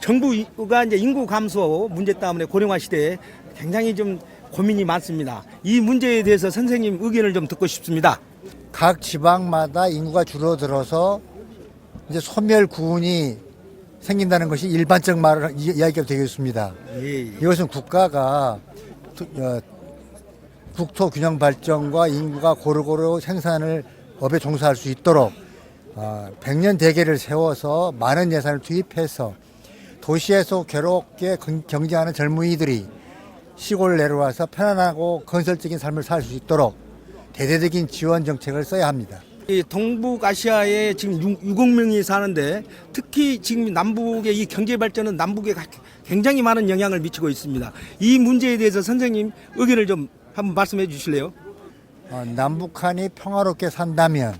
정부가 이제 인구 감소 문제 때문에 고령화 시대에 굉장히 좀 고민이 많습니다. 이 문제에 대해서 선생님 의견을 좀 듣고 싶습니다. 각 지방마다 인구가 줄어들어서 이제 소멸 구운이 생긴다는 것이 일반적 말 이- 이야기가 되겠습니다. 예, 이것은 국가가 투- 어, 국토 균형 발전과 인구가 고루고루 생산을 업에 종사할 수 있도록 어, 100년 대계를 세워서 많은 예산을 투입해서 도시에서 괴롭게 경- 경쟁하는 젊은이들이 시골 내려와서 편안하고 건설적인 삶을 살 수 있도록 대대적인 지원 정책을 써야 합니다. 이 동북아시아에 지금 6 억 명이 사는데 특히 지금 남북의 이 경제 발전은 남북에 가- 굉장히 많은 영향을 미치고 있습니다. 이 문제에 대해서 선생님 의견을 좀 한번 말씀해 주실래요? 어, 남북한이 평화롭게 산다면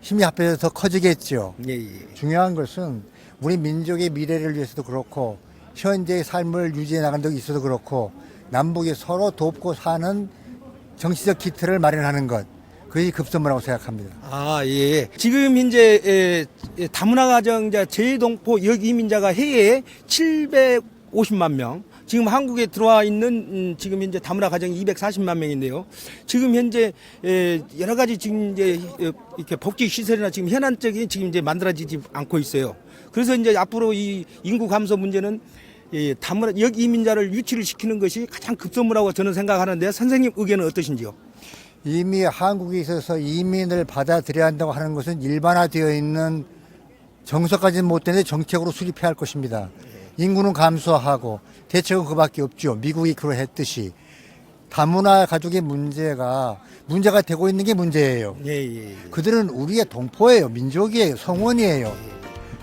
힘이 합해서 더 커지겠죠. 예, 예. 중요한 것은 우리 민족의 미래를 위해서도 그렇고 현재의 삶을 유지해 나가는 데 있어도 그렇고 남북이 서로 돕고 사는 정치적 기틀을 마련하는 것 그것이 급선무라고 생각합니다. 아, 예. 지금 현재 에, 에, 다문화 가정자 재동포 역 이민자가 해에 750만 명. 지금 한국에 들어와 있는 음, 지금 현재 다문화 가정이 240만 명인데요. 지금 현재 에, 여러 가지 지금 이제 어, 이렇게 복지 시설이나 지금 현안적인 지금 이제 만들어지지 않고 있어요. 그래서 이제 앞으로 이 인구 감소 문제는 이 다문화 역 이민자를 유치를 시키는 것이 가장 급선무라고 저는 생각하는데 선생님 의견은 어떠신지요? 이미 한국에 있어서 이민을 받아들여야 한다고 하는 것은 일반화되어 있는 정서까지는 못 되는데 정책으로 수립해야 할 것입니다. 인구는 감소하고 대책은 그밖에 없죠. 미국이 그러했듯이 다문화 가족의 문제가 문제가 되고 있는 게 문제예요. 예, 예. 예. 그들은 우리의 동포예요. 민족이에요. 성원이에요.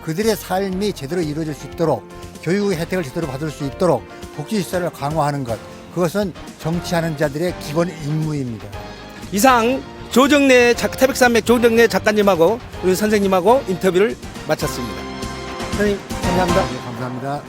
그들의 삶이 제대로 이루어질 수 있도록 교육의 혜택을 제대로 받을 수 있도록 복지 시설을 강화하는 것. 그것은 정치하는 자들의 기본 임무입니다. 이상 조정래 작, 태백산맥 조정래 작가님하고 우리 선생님하고 인터뷰를 마쳤습니다. 선생님 감사합니다. 네, 감사합니다.